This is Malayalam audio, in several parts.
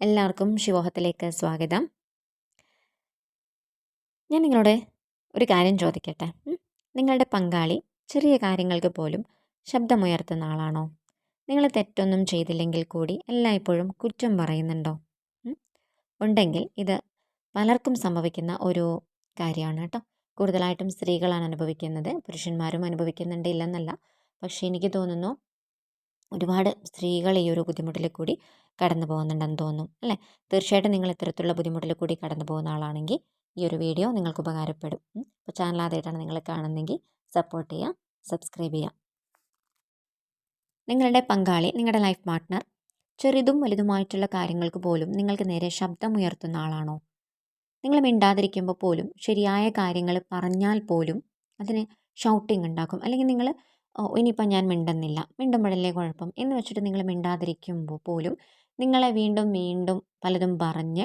എല്ലാവർക്കും ശിവോഹത്തിലേക്ക് സ്വാഗതം. ഞാൻ നിങ്ങളോട് ഒരു കാര്യം ചോദിക്കട്ടെ? നിങ്ങളുടെ പങ്കാളി ചെറിയ കാര്യങ്ങൾക്ക് പോലും ശബ്ദമുയർത്തുന്ന ആളാണോ? നിങ്ങൾ തെറ്റൊന്നും ചെയ്തില്ലെങ്കിൽ കൂടി എല്ലായ്പ്പോഴും കുറ്റം പറയുന്നുണ്ടോ? ഉണ്ടെങ്കിൽ ഇത് പലർക്കും സംഭവിക്കുന്ന ഒരു കാര്യമാണ് കേട്ടോ. കൂടുതലായിട്ടും സ്ത്രീകളാണ് അനുഭവിക്കുന്നത്. പുരുഷന്മാരും അനുഭവിക്കുന്നുണ്ട് ഇല്ലെന്നല്ല. പക്ഷേ എനിക്ക് തോന്നുന്നു ഒരുപാട് സ്ത്രീകൾ ഈ ഒരു ബുദ്ധിമുട്ടിൽ കൂടി കടന്നു പോകുന്നുണ്ടെന്ന് തോന്നും അല്ലേ? തീർച്ചയായിട്ടും നിങ്ങൾ ഇത്തരത്തിലുള്ള ബുദ്ധിമുട്ടിൽ കൂടി കടന്നു പോകുന്ന ആളാണെങ്കിൽ ഈ ഒരു വീഡിയോ നിങ്ങൾക്ക് ഉപകാരപ്പെടും. അപ്പോൾ ചാനൽ ആദ്യമായിട്ടാണ് നിങ്ങൾ കാണുന്നതെങ്കിൽ സപ്പോർട്ട് ചെയ്യുക സബ്സ്ക്രൈബ് ചെയ്യുക. നിങ്ങളുടെ പങ്കാളി നിങ്ങളുടെ ലൈഫ് പാർട്ട്ണർ ചെറുതും വലുതുമായിട്ടുള്ള കാര്യങ്ങൾക്ക് പോലും നിങ്ങൾക്ക് നേരെ ശബ്ദമുയർത്തുന്ന ആളാണോ? നിങ്ങൾ മിണ്ടാതിരിക്കുമ്പോൾ പോലും ശരിയായ കാര്യങ്ങൾ പറഞ്ഞാൽ പോലും അതിന് ഷൗട്ടിങ് ഉണ്ടാക്കും. അല്ലെങ്കിൽ നിങ്ങൾ ഓ ഇനിയിപ്പോൾ ഞാൻ മിണ്ടുന്നില്ല. മിണ്ടുമ്പോഴല്ലേ കുഴപ്പം? എന്ന് വെച്ചിട്ട് നിങ്ങൾ മിണ്ടാതിരിക്കുമ്പോൾ പോലും നിങ്ങളെ വീണ്ടും വീണ്ടും പലതും പറഞ്ഞ്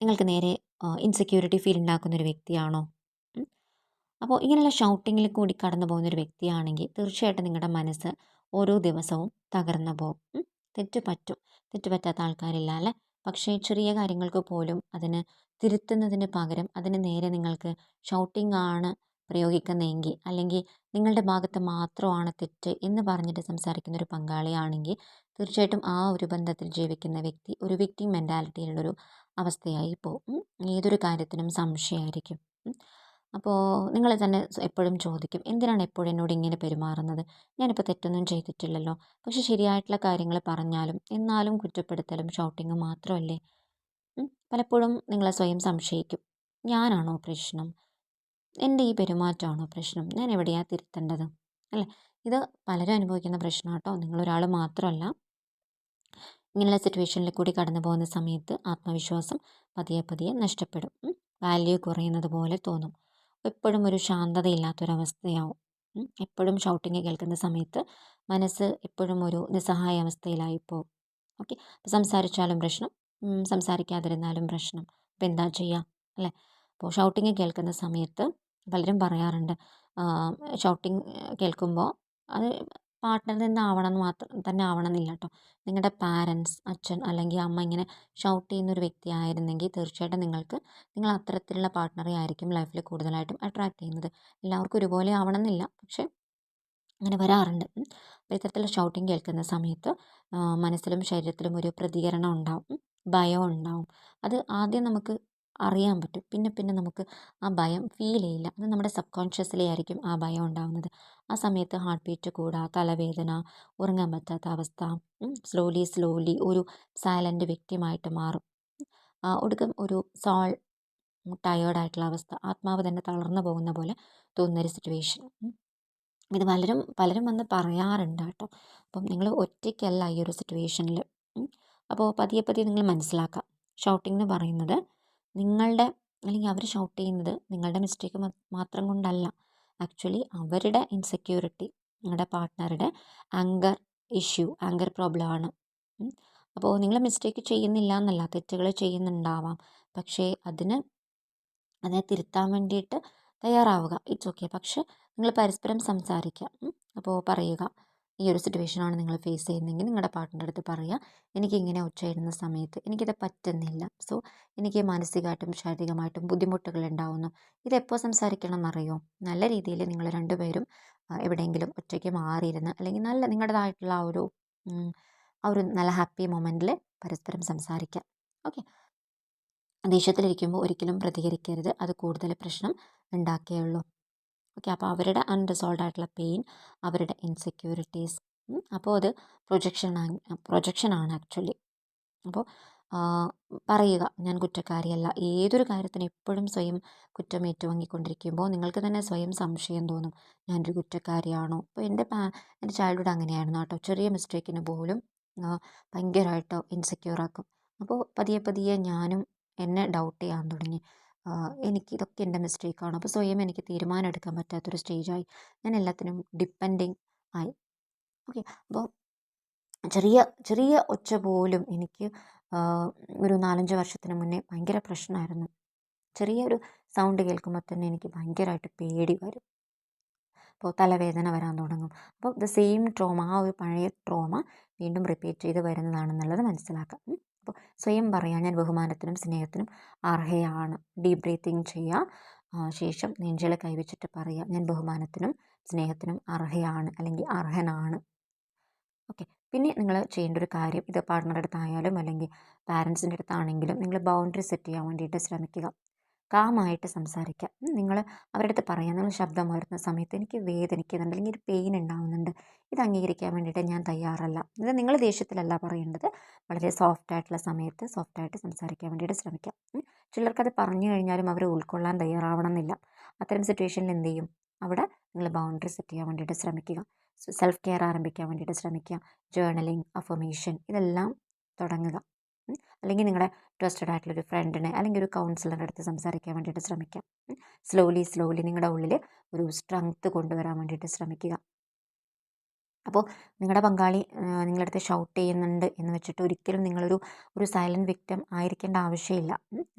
നിങ്ങൾക്ക് നേരെ ഇൻസെക്യൂരിറ്റി ഫീൽ ഉണ്ടാക്കുന്ന ഒരു വ്യക്തിയാണോ. അപ്പോൾ ഇങ്ങനെയുള്ള ഷൗട്ടിങ്ങിൽ കൂടി കടന്നു പോകുന്ന ഒരു വ്യക്തിയാണെങ്കിൽ തീർച്ചയായിട്ടും നിങ്ങളുടെ മനസ്സ് ഓരോ ദിവസവും തകർന്നു പോകും. തെറ്റ് പറ്റും. തെറ്റ് പറ്റാത്ത ആൾക്കാരില്ല അല്ലേ? പക്ഷേ ചെറിയ കാര്യങ്ങൾക്ക് പോലും അതിന് തിരുത്തുന്നതിന് പകരം അതിന് നേരെ നിങ്ങൾക്ക് ഷൗട്ടിംഗ് ആണ് പ്രയോഗിക്കുന്നതെങ്കിൽ അല്ലെങ്കിൽ നിങ്ങളുടെ ഭാഗത്ത് മാത്രമാണ് തെറ്റ് എന്ന് പറഞ്ഞിട്ട് സംസാരിക്കുന്ന ഒരു പങ്കാളിയാണെങ്കിൽ തീർച്ചയായിട്ടും ആ ഒരു ബന്ധത്തിൽ ജീവിക്കുന്ന വ്യക്തി ഒരു വ്യക്തി മെന്റാലിറ്റിയിലുള്ളൊരു അവസ്ഥയായി പോകും. ഏതൊരു കാര്യത്തിനും സംശയമായിരിക്കും. അപ്പോൾ നിങ്ങൾ തന്നെ എപ്പോഴും ചോദിക്കും എന്തിനാണ് എപ്പോഴും എന്നോട് ഇങ്ങനെ പെരുമാറുന്നത്? ഞാനിപ്പോൾ തെറ്റൊന്നും ചെയ്തിട്ടില്ലല്ലോ. പക്ഷെ ശരിയായിട്ടുള്ള കാര്യങ്ങൾ പറഞ്ഞാലും എന്നാലും കുറ്റപ്പെടുത്തലും ഷൗട്ടിങ്ങും മാത്രമല്ലേ? പലപ്പോഴും നിങ്ങളെ സ്വയം സംശയിക്കും. ഞാനാണോ പ്രശ്നം? എന്റെ ഈ പെരുമാറ്റമാണോ പ്രശ്നം? ഞാൻ എവിടെയാണ് തിരുത്തേണ്ടത്? അല്ലേ? ഇത് പലരും അനുഭവിക്കുന്ന പ്രശ്നം കേട്ടോ. നിങ്ങളൊരാൾ മാത്രമല്ല. ഇങ്ങനെയുള്ള സിറ്റുവേഷനിൽ കൂടി കടന്നു പോകുന്ന സമയത്ത് ആത്മവിശ്വാസം പതിയെ പതിയെ നഷ്ടപ്പെടും. വാല്യൂ കുറയുന്നത് പോലെ തോന്നും. എപ്പോഴും ഒരു ശാന്തതയില്ലാത്തൊരവസ്ഥയാവും. എപ്പോഴും ഷൗട്ടിങ് കേൾക്കുന്ന സമയത്ത് മനസ്സ് എപ്പോഴും ഒരു നിസ്സഹായ അവസ്ഥയിലായി പോകും ഓക്കെ സംസാരിച്ചാലും പ്രശ്നം. സംസാരിക്കാതിരുന്നാലും പ്രശ്നം. അപ്പോൾ എന്താ ചെയ്യുക അല്ലേ? അപ്പോൾ ഷൗട്ടിങ് കേൾക്കുന്ന സമയത്ത് പലരും പറയാറുണ്ട്. ഷൗട്ടിങ് കേൾക്കുമ്പോൾ അത് പാർട്ട്ണറിൽ നിന്നാവണം മാത്രം തന്നെ ആവണമെന്നില്ല കേട്ടോ നിങ്ങളുടെ പാരൻസ് അച്ഛൻ അല്ലെങ്കിൽ അമ്മ ഇങ്ങനെ ഷൗട്ട് ചെയ്യുന്ന ഒരു വ്യക്തി ആയിരുന്നെങ്കിൽ തീർച്ചയായിട്ടും നിങ്ങൾക്ക് നിങ്ങൾ അത്തരത്തിലുള്ള പാർട്ട്ണറെ ആയിരിക്കും ലൈഫിൽ കൂടുതലായിട്ടും അട്രാക്ട് ചെയ്യുന്നത്. എല്ലാവർക്കും ഒരുപോലെ ആവണമെന്നില്ല. പക്ഷേ അങ്ങനെ വരാറുണ്ട്. അപ്പോൾ ഇത്തരത്തിലുള്ള ഷൗട്ടിങ് കേൾക്കുന്ന സമയത്ത് മനസ്സിലും ശരീരത്തിലും ഒരു പ്രതികരണം ഉണ്ടാവും. ഭയം ഉണ്ടാവും. അത് ആദ്യം നമുക്ക് അറിയാൻ പറ്റും. പിന്നെ പിന്നെ നമുക്ക് ആ ഭയം ഫീൽ ചെയ്യില്ല. അത് നമ്മുടെ സബ് കോൺഷ്യസിലേ ആയിരിക്കും ആ ഭയം ഉണ്ടാകുന്നത് ആ സമയത്ത് ഹാർട്ട് ബീറ്റ് കൂടുക തലവേദന ഉറങ്ങാൻ പറ്റാത്ത അവസ്ഥ സ്ലോലി സ്ലോലി ഒരു സൈലന്റ് വ്യക്തിയുമായിട്ട് മാറും. ഒടുക്കം ഒരു സോൾ ടയേർഡായിട്ടുള്ള അവസ്ഥ ആത്മാവ് തന്നെ തളർന്നു പോകുന്ന പോലെ തോന്നുന്നൊരു സിറ്റുവേഷൻ ഇത് പലരും പലരും വന്ന് പറയാറുണ്ട് കേട്ടോ. അപ്പം നിങ്ങൾ ഒറ്റയ്ക്കല്ല ഈ ഒരു സിറ്റുവേഷനിൽ അപ്പോൾ പതിയെ പതിയെ നിങ്ങൾ മനസ്സിലാക്കാം. ഷൗട്ടിംഗ് എന്ന് പറയുന്നത് നിങ്ങളുടെ അല്ലെങ്കിൽ അവർ ഷൗട്ട് ചെയ്യുന്നത് നിങ്ങളുടെ മിസ്റ്റേക്ക് മാത്രം കൊണ്ടല്ല. ആക്ച്വലി അവരുടെ ഇൻസെക്യൂരിറ്റി നിങ്ങളുടെ പാർട്ട്ണറുടെ ആങ്കർ ഇഷ്യൂ ആങ്കർ പ്രോബ്ലം ആണ്. അപ്പോൾ നിങ്ങൾ മിസ്റ്റേക്ക് ചെയ്യുന്നില്ല എന്നല്ല തെറ്റുകൾ ചെയ്യുന്നുണ്ടാവാം. പക്ഷേ അതിന് അതിനെ തിരുത്താൻ വേണ്ടിയിട്ട് തയ്യാറാവുക. ഇറ്റ്സ് ഓക്കെ പക്ഷെ നിങ്ങൾ പരസ്പരം സംസാരിക്കുക. അപ്പോൾ പറയുക. ഈ ഒരു സിറ്റുവേഷനാണ് നിങ്ങൾ ഫേസ് ചെയ്യുന്നതെങ്കിൽ നിങ്ങളുടെ പാർട്ട്ണറുടെ അടുത്ത് പറയുക എനിക്കിങ്ങനെ ഉച്ചയിടുന്ന സമയത്ത് എനിക്കിത് പറ്റുന്നില്ല. സോ എനിക്ക് മാനസികമായിട്ടും ശാരീരികമായിട്ടും ബുദ്ധിമുട്ടുകൾ ഉണ്ടാവുന്നു. ഇതെപ്പോൾ സംസാരിക്കണം അറിയോ നല്ല രീതിയിൽ നിങ്ങൾ രണ്ടുപേരും എവിടെയെങ്കിലും ഒറ്റയ്ക്ക് മാറിയിരുന്ന് അല്ലെങ്കിൽ നല്ല നിങ്ങളുടേതായിട്ടുള്ള ആ ഒരു ആ ഒരു നല്ല ഹാപ്പി മൊമെന്റിൽ പരസ്പരം സംസാരിക്കാം. ഓക്കെ ദേഷ്യത്തിലിരിക്കുമ്പോൾ ഒരിക്കലും പ്രതികരിക്കരുത്. അത് കൂടുതൽ പ്രശ്നം ഉണ്ടാക്കുകയുള്ളൂ ഓക്കെ അപ്പോൾ അവരുടെ അൺറിസോൾവ് ആയിട്ടുള്ള പെയിൻ അവരുടെ ഇൻസെക്യൂരിറ്റീസ് അപ്പോൾ അത് പ്രൊജക്ഷൻ പ്രൊജക്ഷനാണ് ആക്ച്വലി. അപ്പോൾ പറയുക ഞാൻ കുറ്റക്കാരിയല്ല ഏതൊരു കാര്യത്തിന് എപ്പോഴും സ്വയം കുറ്റം ഏറ്റുവാങ്ങിക്കൊണ്ടിരിക്കുമ്പോൾ നിങ്ങൾക്ക് തന്നെ സ്വയം സംശയം തോന്നും ഞാനൊരു കുറ്റക്കാരിയാണോ? അപ്പോൾ എന്റെ എന്റെ ചൈൽഡ്ഹുഡ് അങ്ങനെയായിരുന്നു കേട്ടോ ചെറിയ മിസ്റ്റേക്കിന് പോലും ഭയങ്കരമായിട്ടോ ഇൻസെക്യൂർ ആക്കും. അപ്പോൾ പതിയെ പതിയെ ഞാനും എന്നെ ഡൗട്ട് ചെയ്യാൻ തുടങ്ങി. എനിക്ക് ഇതൊക്കെ എന്റെ മിസ്റ്റേക്കാണ് അപ്പോൾ സ്വയം എനിക്ക് തീരുമാനം എടുക്കാൻ പറ്റാത്തൊരു സ്റ്റേജായി ഞാൻ എല്ലാത്തിനും ഡിപ്പെൻഡിങ് ആയി. ഓക്കെ അപ്പോൾ ചെറിയ ചെറിയ ഒച്ച പോലും എനിക്ക് ഒരു നാലഞ്ച് വർഷത്തിന് മുന്നേ ഭയങ്കര പ്രശ്നമായിരുന്നു. ചെറിയൊരു സൗണ്ട് കേൾക്കുമ്പോൾ തന്നെ എനിക്ക് ഭയങ്കരമായിട്ട് പേടി വരും. അപ്പോൾ തലവേദന വരാൻ തുടങ്ങും. അപ്പോൾ ദ സെയിം ട്രോമ ആ ഒരു പഴയ ട്രോമ വീണ്ടും റിപ്പീറ്റ് ചെയ്ത് വരുന്നതാണെന്നുള്ളത് മനസ്സിലാക്കാം. സ്വയം പറയാം ഞാൻ ബഹുമാനത്തിനും സ്നേഹത്തിനും അർഹയാണ്. ഡീപ് ബ്രീത്തിങ് ചെയ്യുക ശേഷം നെഞ്ചിൽ കൈവച്ചിട്ട് പറയുക ഞാൻ ബഹുമാനത്തിനും സ്നേഹത്തിനും അർഹയാണ് അല്ലെങ്കിൽ അർഹനാണ്. ഓക്കെ. പിന്നെ നിങ്ങൾ ചെയ്യേണ്ട ഒരു കാര്യം ഇത് പാർട്ട്ണറുടെ അടുത്തായാലും അല്ലെങ്കിൽ പാരൻസിന്റെ അടുത്താണെങ്കിലും നിങ്ങൾ ബൗണ്ടറി സെറ്റ് ചെയ്യാൻ വേണ്ടിയിട്ട് ശ്രമിക്കുക. കാമായിട്ട് സംസാരിക്കുക നിങ്ങൾ അവരുടെ അടുത്ത് പറയാം. നിങ്ങൾ ശബ്ദം ഉയർത്തുന്ന സമയത്ത് എനിക്ക് വേദനിക്കുന്നുണ്ട്. അല്ലെങ്കിൽ ഒരു പെയിൻ ഉണ്ടാവുന്നുണ്ട്. ഇത് അംഗീകരിക്കാൻ വേണ്ടിയിട്ട് ഞാൻ തയ്യാറല്ല. ഇത് നിങ്ങൾ ദേഷ്യത്തിലല്ല പറയേണ്ടത്. വളരെ സോഫ്റ്റ് ആയിട്ടുള്ള സമയത്ത് സോഫ്റ്റ് ആയിട്ട് സംസാരിക്കാൻ വേണ്ടിയിട്ട് ശ്രമിക്കാം. ചിലർക്കത് പറഞ്ഞു കഴിഞ്ഞാലും അവർ ഉൾക്കൊള്ളാൻ തയ്യാറാവണം എന്നില്ല അത്തരം സിറ്റുവേഷനിൽ എന്ത് ചെയ്യും? അവിടെ നിങ്ങൾ ബൗണ്ടറി സെറ്റ് ചെയ്യാൻ വേണ്ടിയിട്ട് ശ്രമിക്കുക. സെൽഫ് കെയർ ആരംഭിക്കാൻ വേണ്ടിയിട്ട് ശ്രമിക്കുക. ജേർണലിംഗ് അഫർമേഷൻ ഇതെല്ലാം തുടങ്ങുക. അല്ലെങ്കിൽ നിങ്ങളുടെ ട്രസ്റ്റഡ് ആയിട്ടുള്ള ഒരു ഫ്രണ്ടിനെ അല്ലെങ്കിൽ ഒരു കൗൺസിലറുടെ അടുത്ത് സംസാരിക്കാൻ വേണ്ടിയിട്ട് ശ്രമിക്കാം. സ്ലോലി സ്ലോലി നിങ്ങളുടെ ഉള്ളിൽ ഒരു സ്ട്രെങ്ത് കൊണ്ടുവരാൻ വേണ്ടിയിട്ട് ശ്രമിക്കുക. അപ്പോൾ നിങ്ങളുടെ പങ്കാളി നിങ്ങളുടെ അടുത്ത് ഷൗട്ട് ചെയ്യുന്നുണ്ട് എന്ന് വെച്ചിട്ട് ഒരിക്കലും നിങ്ങളൊരു ഒരു സൈലന്റ് വിക്റ്റം ആയിരിക്കേണ്ട ആവശ്യമില്ല.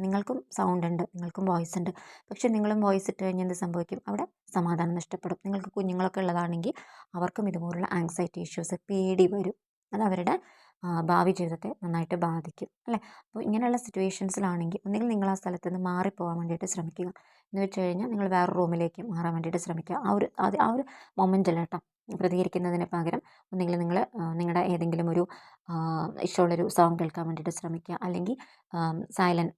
നിങ്ങൾക്കും സൗണ്ട് ഉണ്ട് നിങ്ങൾക്കും വോയിസ് ഉണ്ട്. പക്ഷേ നിങ്ങളും വോയിസ് ഇട്ട് കഴിഞ്ഞാൽ എന്ത് സംഭവിക്കും? അവിടെ സമാധാനം നഷ്ടപ്പെടും. നിങ്ങൾക്ക് കുഞ്ഞുങ്ങളൊക്കെ ഉള്ളതാണെങ്കിൽ അവർക്കും ഇതുപോലുള്ള ആങ്സൈറ്റി ഇഷ്യൂസ് പേടി വരും. അത് അവരുടെ ഭാവി ജീവിതത്തെ നന്നായിട്ട് ബാധിക്കും അല്ലേ? അപ്പോൾ ഇങ്ങനെയുള്ള സിറ്റുവേഷൻസിലാണെങ്കിൽ ഒന്നുകിൽ നിങ്ങൾ ആ സ്ഥലത്ത് നിന്ന് മാറിപ്പോകാൻ വേണ്ടിയിട്ട് ശ്രമിക്കുക. എന്ന് വെച്ച് കഴിഞ്ഞാൽ നിങ്ങൾ വേറെ റൂമിലേക്ക് മാറാൻ വേണ്ടിയിട്ട് ശ്രമിക്കുക. ആ ഒരു അത് ആ ഒരു മൊമെന്റിൽ കേട്ടോ? പ്രതികരിക്കുന്നതിന് പകരം ഒന്നുകിൽ നിങ്ങൾ നിങ്ങളുടെ ഏതെങ്കിലും ഒരു ഇഷ്ടമുള്ളൊരു സോങ് കേൾക്കാൻ വേണ്ടിയിട്ട് ശ്രമിക്കുക. അല്ലെങ്കിൽ സൈലന്റ്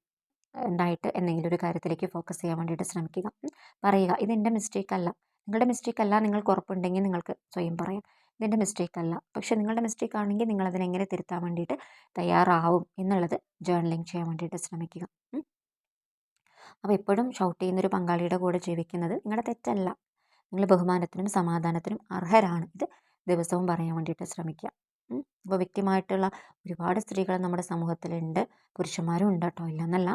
ഉണ്ടായിട്ട് എന്തെങ്കിലും ഒരു കാര്യത്തിലേക്ക് ഫോക്കസ് ചെയ്യാൻ വേണ്ടിയിട്ട് ശ്രമിക്കുക. പറയുക ഇതെന്റെ മിസ്റ്റേക്ക് അല്ല. നിങ്ങളുടെ മിസ്റ്റേക്ക് അല്ല. നിങ്ങൾക്ക് ഉറപ്പുണ്ടെങ്കിൽ നിങ്ങൾക്ക് സ്വയം പറയാം. ഇതെന്റെ മിസ്റ്റേക്ക് അല്ല. പക്ഷെ നിങ്ങളുടെ മിസ്റ്റേക്ക് ആണെങ്കിൽ നിങ്ങൾ അതിനെങ്ങനെ തിരുത്താൻ വേണ്ടിയിട്ട് തയ്യാറാവും എന്നുള്ളത് ജേർണലിംഗ് ചെയ്യാൻ വേണ്ടിയിട്ട് ശ്രമിക്കുക. അപ്പോൾ എപ്പോഴും ഷൗട്ട് ചെയ്യുന്നൊരു പങ്കാളിയുടെ കൂടെ ജീവിക്കുന്നത് നിങ്ങളുടെ തെറ്റല്ല. നിങ്ങൾ ബഹുമാനത്തിനും സമാധാനത്തിനും അർഹരാണ്. ഇത് ദിവസവും പറയാൻ വേണ്ടിയിട്ട് ശ്രമിക്കുക. അപ്പോൾ വ്യക്തിമായിട്ടുള്ള ഒരുപാട് സ്ത്രീകൾ നമ്മുടെ സമൂഹത്തിലുണ്ട്. പുരുഷന്മാരും ഉണ്ട് കേട്ടോ. ഇല്ലെന്നല്ല.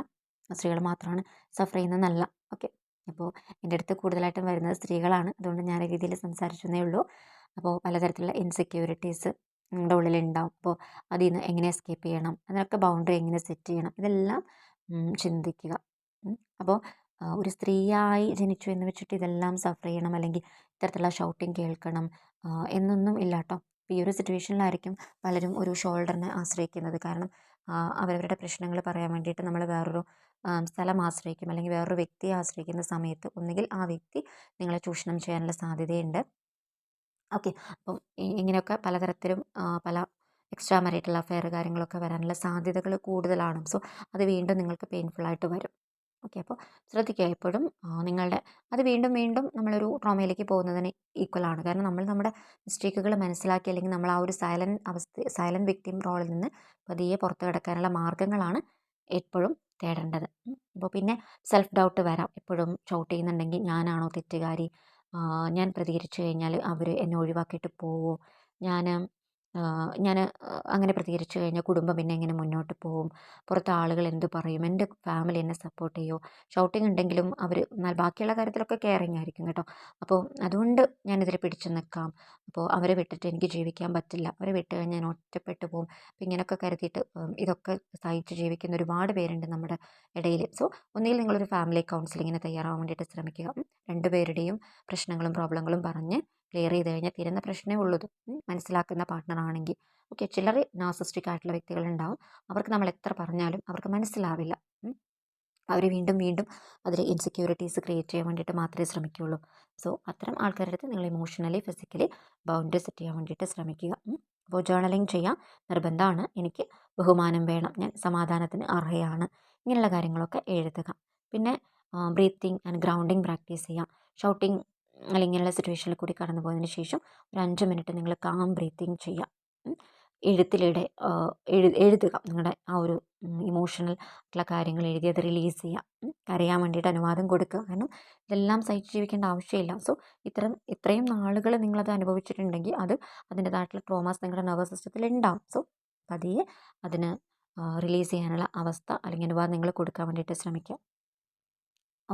സ്ത്രീകൾ മാത്രമാണ് സഫർ ചെയ്യുന്നതെന്നല്ല ഓക്കെ അപ്പോൾ എന്റെ അടുത്ത് കൂടുതലായിട്ടും വരുന്നത് സ്ത്രീകളാണ്. അതുകൊണ്ട് ഞാൻ രീതിയിൽ സംസാരിച്ചതേ ഉള്ളൂ. അപ്പോൾ പലതരത്തിലുള്ള ഇൻസെക്യൂരിറ്റീസ് നിങ്ങളുടെ ഉള്ളിലുണ്ടാവും. അപ്പോൾ അതിൽ നിന്ന് എങ്ങനെ എസ്കേപ്പ് ചെയ്യണം? അതിനൊക്കെ ബൗണ്ടറി എങ്ങനെ സെറ്റ് ചെയ്യണം? ഇതെല്ലാം ചിന്തിക്കുക. അപ്പോൾ ഒരു സ്ത്രീയായി ജനിച്ചു എന്ന് വെച്ചിട്ട് ഇതെല്ലാം സഫർ ചെയ്യണം. അല്ലെങ്കിൽ ഇത്തരത്തിലുള്ള ഷൗട്ടിങ് കേൾക്കണം. എന്നൊന്നും ഇല്ല കേട്ടോ ഈ ഒരു സിറ്റുവേഷനിലായിരിക്കും പലരും ഒരു ഷോൾഡറിനെ ആശ്രയിക്കുന്നത്. കാരണം അവരവരുടെ പ്രശ്നങ്ങൾ പറയാൻ വേണ്ടിയിട്ട് നമ്മൾ വേറൊരു സ്ഥലം ആശ്രയിക്കും. അല്ലെങ്കിൽ വേറൊരു വ്യക്തിയെ ആശ്രയിക്കുന്ന സമയത്ത് ഒന്നുകിൽ ആ വ്യക്തി നിങ്ങളെ ചൂഷണം ചെയ്യാനുള്ള സാധ്യതയുണ്ട്. ഓക്കെ. അപ്പം ഇങ്ങനെയൊക്കെ പലതരത്തിലും പല എക്സ്ട്രാ മാരിറ്റൽ അഫെയർ കാര്യങ്ങളൊക്കെ വരാനുള്ള സാധ്യതകൾ കൂടുതലാണ്. സോ അത് വീണ്ടും നിങ്ങൾക്ക് പെയിൻഫുൾ ആയിട്ട് വരും. ഓക്കെ. അപ്പോൾ ശ്രദ്ധിക്കുക എപ്പോഴും നിങ്ങളുടെ അത് വീണ്ടും വീണ്ടും നമ്മളൊരു ട്രോമയിലേക്ക് പോകുന്നതിന് ഈക്വൽ ആണ്. കാരണം നമ്മൾ നമ്മുടെ മിസ്റ്റേക്കുകൾ മനസ്സിലാക്കി അല്ലെങ്കിൽ നമ്മൾ ആ ഒരു സൈലന്റ് അവസ്ഥ സൈലന്റ് വിക്ടിം റോളിൽ നിന്ന് പതിയെ പുറത്ത് കിടക്കാനുള്ള മാർഗങ്ങളാണ് എപ്പോഴും തേടേണ്ടത്. അപ്പോൾ പിന്നെ സെൽഫ് ഡൗട്ട് വരാം. എപ്പോഴും ഷൗട്ട് ചെയ്യുന്നുണ്ടെങ്കിൽ ഞാനാണോ തെറ്റുകാരി? ഞാൻ പ്രതികരിച്ചു കഴിഞ്ഞാൽ അവർ എന്നെ ഒഴിവാക്കിയിട്ട് പോവുമോ ഞാൻ ഞാൻ അങ്ങനെ പ്രതികരിച്ചു കഴിഞ്ഞാൽ കുടുംബം പിന്നെ എങ്ങനെ മുന്നോട്ട് പോകും? പുറത്ത് ആളുകൾ എന്ത് പറയും? എന്റെ ഫാമിലി എന്നെ സപ്പോർട്ട് ചെയ്യുമോ ഷൗട്ടിങ് ഉണ്ടെങ്കിലും അവർ എന്നാൽ ബാക്കിയുള്ള കാര്യത്തിലൊക്കെ കെയറിങ് ആയിരിക്കും കേട്ടോ. അപ്പോൾ അതുകൊണ്ട് ഞാനിതിൽ പിടിച്ചു നിൽക്കാം. അപ്പോൾ അവരെ വിട്ടിട്ട് എനിക്ക് ജീവിക്കാൻ പറ്റില്ല. അവരെ വിട്ട് കഴിഞ്ഞാൽ ഞാൻ ഒറ്റപ്പെട്ടു പോകും. അപ്പോൾ ഇങ്ങനെയൊക്കെ കരുതിയിട്ട് ഇതൊക്കെ സഹിച്ച് ജീവിക്കുന്ന ഒരുപാട് പേരുണ്ട് നമ്മുടെ ഇടയിൽ സോ ഒന്നുകിൽ നിങ്ങളൊരു ഫാമിലി കൗൺസിലിങ്ങിന് തയ്യാറാവാൻ വേണ്ടിയിട്ട് ശ്രമിക്കുക. രണ്ടുപേരുടെയും പ്രശ്നങ്ങളും പ്രോബ്ലങ്ങളും പറഞ്ഞ് ക്ലിയർ ചെയ്ത് കഴിഞ്ഞാൽ തീരുന്ന പ്രശ്നമേ ഉള്ളൂ. മനസ്സിലാക്കുന്ന പാർട്ട്ണറാണെങ്കിൽ ഓക്കെ ചിലർ നാസിസ്റ്റിക് ആയിട്ടുള്ള വ്യക്തികളുണ്ടാവും. അവർക്ക് നമ്മൾ എത്ര പറഞ്ഞാലും അവർക്ക് മനസ്സിലാവില്ല. അവർ വീണ്ടും വീണ്ടും അതിൽ ഇൻസെക്യൂരിറ്റീസ് ക്രിയേറ്റ് ചെയ്യാൻ വേണ്ടിയിട്ട് മാത്രമേ ശ്രമിക്കുകയുള്ളൂ. സോ അത്തരം ആൾക്കാരുടെ അടുത്ത് നിങ്ങൾ ഇമോഷണലി ഫിസിക്കലി ബൗണ്ടറി സെറ്റ് ചെയ്യാൻ വേണ്ടിയിട്ട് ശ്രമിക്കുക. അപ്പോൾ ജേർണലിങ് ചെയ്യാൻ നിർബന്ധമാണ്. എനിക്ക് ബഹുമാനം വേണം. ഞാൻ സമാധാനത്തിന് അർഹയാണ്. ഇങ്ങനെയുള്ള കാര്യങ്ങളൊക്കെ എഴുതുക. പിന്നെ ബ്രീത്തിങ് ആൻഡ് ഗ്രൗണ്ടിങ് പ്രാക്ടീസ് ചെയ്യാം. ഷൗട്ടിങ് അല്ലെങ്കിൽ ഇങ്ങനെയുള്ള സിറ്റുവേഷനിൽ കൂടി കടന്നു പോയതിന് ശേഷം ഒരു അഞ്ച് മിനിറ്റ് നിങ്ങൾ കാം ബ്രീത്തിങ് ചെയ്യുക എഴുത്തിലൂടെ എഴു എഴുതുക. നിങ്ങളുടെ ആ ഒരു ഇമോഷണൽ ആയിട്ടുള്ള കാര്യങ്ങൾ എഴുതി അത് റിലീസ് ചെയ്യുക കരയാൻ വേണ്ടിയിട്ട് അനുവാദം കൊടുക്കുക. കാരണം ഇതെല്ലാം സഹിച്ച് ജീവിക്കേണ്ട ആവശ്യമില്ല. സോ ഇത്തരം ഇത്രയും നാളുകൾ നിങ്ങളത് അനുഭവിച്ചിട്ടുണ്ടെങ്കിൽ അത് അതിന്റെതായിട്ടുള്ള ട്രോമാസ് നിങ്ങളുടെ നെർവസ് സിസ്റ്റത്തിൽ ഉണ്ടാവും സോ പതിയെ അതിന് റിലീസ് ചെയ്യാനുള്ള അവസ്ഥ അല്ലെങ്കിൽ അനുവാദം നിങ്ങൾ കൊടുക്കാൻ വേണ്ടിയിട്ട് ശ്രമിക്കുക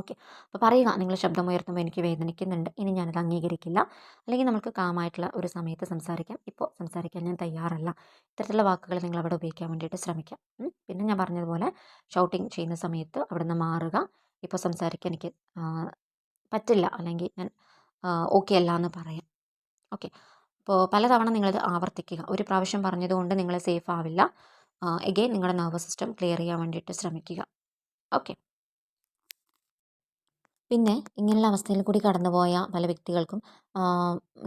ഓക്കെ. അപ്പോൾ പറയുക നിങ്ങൾ ശബ്ദമുയർത്തുമ്പോൾ എനിക്ക് വേദനിക്കുന്നുണ്ട്. ഇനി ഞാനത് അംഗീകരിക്കില്ല. അല്ലെങ്കിൽ നമുക്ക് കാമായിട്ടുള്ള ഒരു സമയത്ത് സംസാരിക്കാം. ഇപ്പോൾ സംസാരിക്കാൻ ഞാൻ തയ്യാറല്ല. ഇത്തരത്തിലുള്ള വാക്കുകൾ നിങ്ങൾ അവിടെ ഉപയോഗിക്കാൻ വേണ്ടിയിട്ട് ശ്രമിക്കാം. പിന്നെ ഞാൻ പറഞ്ഞതുപോലെ ഷൗട്ടിങ് ചെയ്യുന്ന സമയത്ത് അവിടെ നിന്ന് മാറുക. ഇപ്പോൾ സംസാരിക്കാൻ എനിക്ക് പറ്റില്ല. അല്ലെങ്കിൽ ഞാൻ ഓക്കെ അല്ല എന്ന് പറയാം. ഓക്കെ. അപ്പോൾ പലതവണ നിങ്ങളത് ആവർത്തിക്കുക. ഒരു പ്രാവശ്യം പറഞ്ഞതുകൊണ്ട് നിങ്ങൾ സേഫ് ആവില്ല. എഗെയിൻ നിങ്ങളുടെ നെർവസ് സിസ്റ്റം ക്ലിയർ ചെയ്യാൻ വേണ്ടിയിട്ട് ശ്രമിക്കുക. ഓക്കെ. പിന്നെ ഇങ്ങനെയുള്ള അവസ്ഥയിൽ കൂടി കടന്നുപോയ പല വ്യക്തികൾക്കും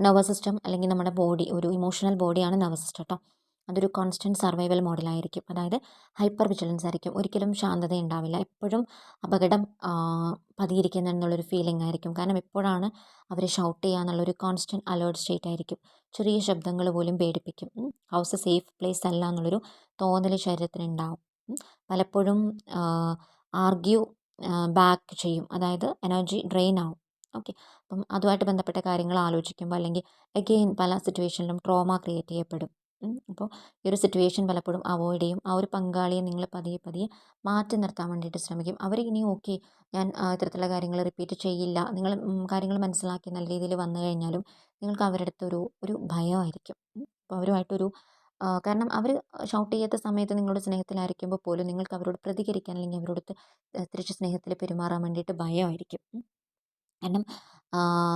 നർവസ് സിസ്റ്റം അല്ലെങ്കിൽ നമ്മുടെ ബോഡി ഒരു ഇമോഷണൽ ബോഡിയാണ് നർവസ് സിസ്റ്റം കേട്ടോ അതൊരു കോൺസ്റ്റന്റ് സർവൈവൽ മോഡലായിരിക്കും അതായത് ഹൈപ്പർ വിജിലൻസ് ആയിരിക്കും. ഒരിക്കലും ശാന്തത ഉണ്ടാവില്ല. എപ്പോഴും അപകടം പതിയിരിക്കുന്നു എന്നുള്ളൊരു ഫീലിംഗ് ആയിരിക്കും. കാരണം എപ്പോഴാണ് അവർ ഷൗട്ട് ചെയ്യുക എന്നുള്ളൊരു കോൺസ്റ്റന്റ് അലേർട്ട് സ്റ്റേറ്റ് ആയിരിക്കും. ചെറിയ ശബ്ദങ്ങൾ പോലും പേടിപ്പിക്കും. ഹൗസ് സേഫ് പ്ലേസ് അല്ല എന്നുള്ളൊരു തോന്നൽ ശരീരത്തിനുണ്ടാവും പലപ്പോഴും ആർഗ്യൂ ബാക്ക് ചെയ്യും. അതായത് എനർജി ഡ്രെയിൻ ആവും. ഓക്കെ അപ്പം അതുമായിട്ട് ബന്ധപ്പെട്ട കാര്യങ്ങൾ ആലോചിക്കുമ്പോൾ അല്ലെങ്കിൽ അഗെയിൻ പല സിറ്റുവേഷനിലും ട്രോമ ക്രിയേറ്റ് ചെയ്യപ്പെടും. അപ്പോൾ ഈ ഒരു സിറ്റുവേഷൻ പലപ്പോഴും അവോയ്ഡ് ചെയ്യും. ആ ഒരു പങ്കാളിയെ നിങ്ങൾ പതിയെ പതിയെ മാറ്റി നിർത്താൻ വേണ്ടിയിട്ട് ശ്രമിക്കും. അവർ ഇനി ഓക്കെ ഞാൻ ഇത്തരത്തിലുള്ള കാര്യങ്ങൾ റിപ്പീറ്റ് ചെയ്യില്ല. നിങ്ങൾ കാര്യങ്ങൾ മനസ്സിലാക്കി നല്ല രീതിയിൽ വന്നു കഴിഞ്ഞാലും നിങ്ങൾക്ക് അവരുടെ അടുത്തൊരു ഒരു ഭയമായിരിക്കും. അപ്പോൾ അവരുമായിട്ടൊരു കാരണം അവർ ഷൗട്ട് ചെയ്യാത്ത സമയത്ത് നിങ്ങളുടെ സ്നേഹത്തിലായിരിക്കുമ്പോൾ പോലും നിങ്ങൾക്ക് അവരോട് പ്രതികരിക്കാൻ അല്ലെങ്കിൽ അവരോട് തിരിച്ച് സ്നേഹത്തിൽ പെരുമാറാൻ വേണ്ടിയിട്ട് ഭയമായിരിക്കും. കാരണം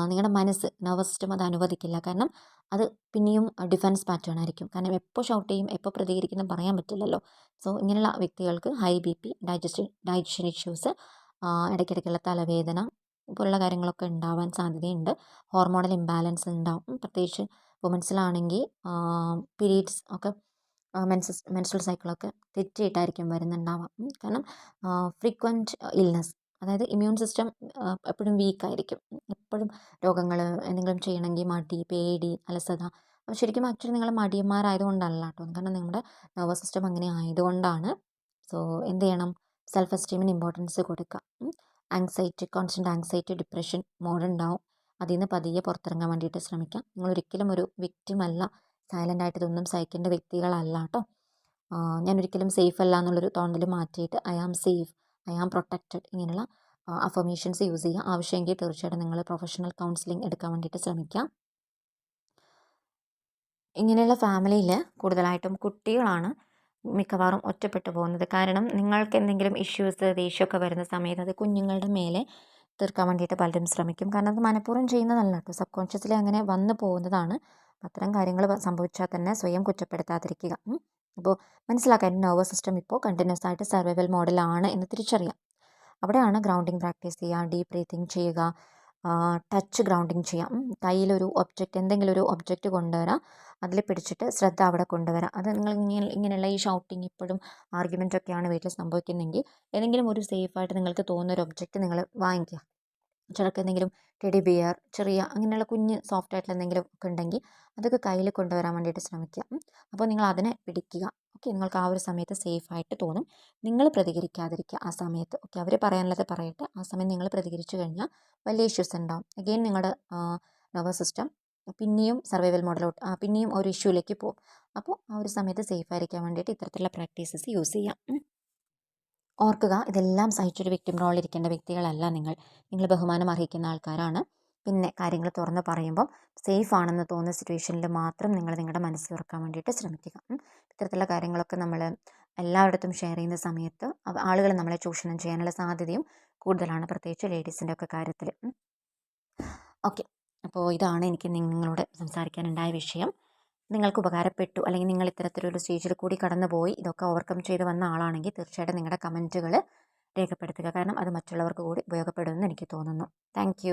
നിങ്ങളുടെ മനസ്സ് നർവസ് സിസ്റ്റം അത് അനുവദിക്കില്ല. കാരണം അത് പിന്നെയും ഡിഫൻസ് പാറ്റേൺ ആയിരിക്കും. കാരണം എപ്പോൾ ഷൗട്ട് ചെയ്യും എപ്പോൾ പ്രതികരിക്കുന്നു പറയാൻ പറ്റില്ലല്ലോ. സോ ഇങ്ങനെയുള്ള വ്യക്തികൾക്ക് high B P digest digestion issues ഇടയ്ക്കിടയ്ക്കുള്ള തലവേദന പോലുള്ള കാര്യങ്ങളൊക്കെ ഉണ്ടാവാൻ സാധ്യതയുണ്ട്. ഹോർമോണൽ ഇംബാലൻസ് ഉണ്ടാവും. പ്രത്യേകിച്ച് വുമൻസിലാണെങ്കിൽ പീരീഡ്സ് ഒക്കെ മെൻസസ് മെൻസ്ട്രൽ സൈക്കിളൊക്കെ തെറ്റിയിട്ടായിരിക്കും വരുന്നുണ്ടാവാം. കാരണം ഫ്രീക്വന്റ് ഇൽനെസ് അതായത് ഇമ്മ്യൂൺ സിസ്റ്റം എപ്പോഴും വീക്കായിരിക്കും. എപ്പോഴും രോഗങ്ങൾ എന്തെങ്കിലും ചെയ്യണമെങ്കിൽ മടി പേടി അലസത ശരിക്കും ആക്ച്വലി നിങ്ങൾ മടിയന്മാരായതുകൊണ്ടല്ല കേട്ടോ കാരണം നിങ്ങളുടെ നെർവസ് സിസ്റ്റം അങ്ങനെ ആയതുകൊണ്ടാണ്. സോ എന്ത് ചെയ്യണം? സെൽഫ് എസ്റ്റീമിന് ഇമ്പോർട്ടൻസ് കൊടുക്കുക ആങ്സൈറ്റി കോൺസ്റ്റന്റ് ആങ്സൈറ്റി ഡിപ്രഷൻ മോഡുണ്ടാവും. അതിൽ നിന്ന് പതിയെ പുറത്തിറങ്ങാൻ വേണ്ടിയിട്ട് ശ്രമിക്കാം. നിങ്ങൾ ഒരിക്കലും ഒരു വിക്റ്റിം അല്ല. സൈലന്റ് ആയിട്ട് ഇതൊന്നും സഹിക്കേണ്ട വ്യക്തികളല്ല കേട്ടോ ഞാൻ ഒരിക്കലും സേഫ് അല്ല എന്നുള്ളൊരു തോന്നൽ മാറ്റിയിട്ട് I am safe I am protected ഇങ്ങനെയുള്ള അഫർമേഷൻസ് യൂസ് ചെയ്യുക ആവശ്യമെങ്കിൽ തീർച്ചയായിട്ടും നിങ്ങൾ പ്രൊഫഷണൽ കൗൺസിലിംഗ് എടുക്കാൻ വേണ്ടിയിട്ട് ശ്രമിക്കാം. ഇങ്ങനെയുള്ള ഫാമിലിയിൽ കൂടുതലായിട്ടും കുട്ടികളാണ് മിക്കവാറും ഒറ്റപ്പെട്ടു പോകുന്നത്. കാരണം നിങ്ങൾക്ക് എന്തെങ്കിലും ഇഷ്യൂസ് ദേഷ്യമൊക്കെ വരുന്ന സമയത്ത് അത് കുഞ്ഞുങ്ങളുടെ മേലെ തീർക്കാൻ വേണ്ടിയിട്ട് പലരും ശ്രമിക്കും. കാരണം അത് മനഃപൂർവം ചെയ്യുന്നതല്ല കേട്ടോ. സബ് കോൺഷ്യസ്ലി അങ്ങനെ വന്നു പോകുന്നതാണ്. അത്തരം കാര്യങ്ങൾ സംഭവിച്ചാൽ തന്നെ സ്വയം കുറ്റപ്പെടുത്താതിരിക്കുക. അപ്പോൾ മനസ്സിലാക്കാൻ നെർവസ് സിസ്റ്റം ഇപ്പോൾ കണ്ടിന്യൂസ് ആയിട്ട് സർവൈവൽ മോഡലാണ് എന്ന് തിരിച്ചറിയാം. അവിടെയാണ് ഗ്രൗണ്ടിങ് പ്രാക്ടീസ് ചെയ്യുക ഡീപ് ബ്രീത്തിങ് ചെയ്യുക ടച്ച് ഗ്രൗണ്ടിങ് ചെയ്യാം. കയ്യിലൊരു ഒബ്ജക്റ്റ് എന്തെങ്കിലും ഒരു ഒബ്ജക്റ്റ് കൊണ്ടുവരാം. അതിൽ പിടിച്ചിട്ട് ശ്രദ്ധ അവിടെ കൊണ്ടുവരാം. അത് നിങ്ങൾ ഇങ്ങനെ ഇങ്ങനെയുള്ള ഈ ഷൗട്ടിങ് ഇപ്പോഴും ആർഗ്യുമെന്റ് ഒക്കെയാണ് വീട്ടിൽ സംഭവിക്കുന്നതെങ്കിൽ ഏതെങ്കിലും ഒരു സേഫായിട്ട് നിങ്ങൾക്ക് തോന്നുന്ന ഒരു ഒബ്ജക്റ്റ് നിങ്ങൾ വാങ്ങിക്കുക. ചിലർക്ക് എന്തെങ്കിലും ടെഡി ബിയർ ചെറിയ അങ്ങനെയുള്ള കുഞ്ഞ് സോഫ്റ്റ് ആയിട്ടുള്ള എന്തെങ്കിലും ഒക്കെ ഉണ്ടെങ്കിൽ അതൊക്കെ കയ്യിൽ കൊണ്ടുവരാൻ വേണ്ടിയിട്ട് ശ്രമിക്കുക. അപ്പോൾ നിങ്ങൾ അതിനെ പിടിക്കുക. ഓക്കെ? നിങ്ങൾക്ക് ആ ഒരു സമയത്ത് സേഫ് ആയിട്ട് തോന്നും. നിങ്ങൾ പ്രതികരിക്കാതിരിക്കുക ആ സമയത്ത്. ഓക്കെ? അവർ പറയാനുള്ളത് പറയട്ടെ. ആ സമയം നിങ്ങൾ പ്രതികരിച്ചു കഴിഞ്ഞാൽ വലിയ ഇഷ്യൂസ് ഉണ്ടാവും. അഗെയിൻ നിങ്ങളുടെ നെർവസ് സിസ്റ്റം പിന്നെയും സർവൈവൽ മോഡലോട്ട് പിന്നെയും ഒരു ഇഷ്യൂലേക്ക് പോകും. അപ്പോൾ ആ ഒരു സമയത്ത് സേഫ് ആയിരിക്കാൻ വേണ്ടിയിട്ട് ഇത്തരത്തിലുള്ള പ്രാക്ടീസസ് യൂസ് ചെയ്യാം. ഓർക്കുക ഇതെല്ലാം സഹിച്ചൊരു വിക്ടിം റോളിരിക്കേണ്ട വ്യക്തികളല്ല നിങ്ങൾ. നിങ്ങൾ ബഹുമാനം അർഹിക്കുന്ന ആൾക്കാരാണ്. പിന്നെ കാര്യങ്ങൾ തുറന്ന് പറയുമ്പോൾ സേഫ് ആണെന്ന് തോന്നുന്ന സിറ്റുവേഷനിൽ മാത്രം നിങ്ങൾ നിങ്ങളുടെ മനസ്സിൽ തുറക്കാൻ വേണ്ടിയിട്ട് ശ്രമിക്കുക. ഇത്തരത്തിലുള്ള കാര്യങ്ങളൊക്കെ നമ്മൾ എല്ലായിടത്തും ഷെയർ ചെയ്യുന്ന സമയത്ത് ആളുകൾ നമ്മളെ ചൂഷണം ചെയ്യാനുള്ള സാധ്യതയും കൂടുതലാണ് പ്രത്യേകിച്ച് ലേഡീസിന്റെ ഒക്കെ കാര്യത്തിൽ ഓക്കെ. അപ്പോൾ ഇതാണ് എനിക്ക് നിങ്ങളോട് സംസാരിക്കാനുണ്ടായ വിഷയം. നിങ്ങൾക്ക് ഉപകാരപ്പെട്ടു അല്ലെങ്കിൽ നിങ്ങൾ ഇത്തരത്തിലൊരു സ്റ്റേജിൽ കൂടി കടന്നുപോയി ഇതൊക്കെ ഓവർകം ചെയ്ത് വന്ന ആളാണെങ്കിൽ തീർച്ചയായിട്ടും നിങ്ങളുടെ കമന്റുകൾ രേഖപ്പെടുത്തുക. കാരണം അത് മറ്റുള്ളവർക്ക് കൂടി ഉപയോഗപ്പെടുമെന്ന് എനിക്ക് തോന്നുന്നു. താങ്ക്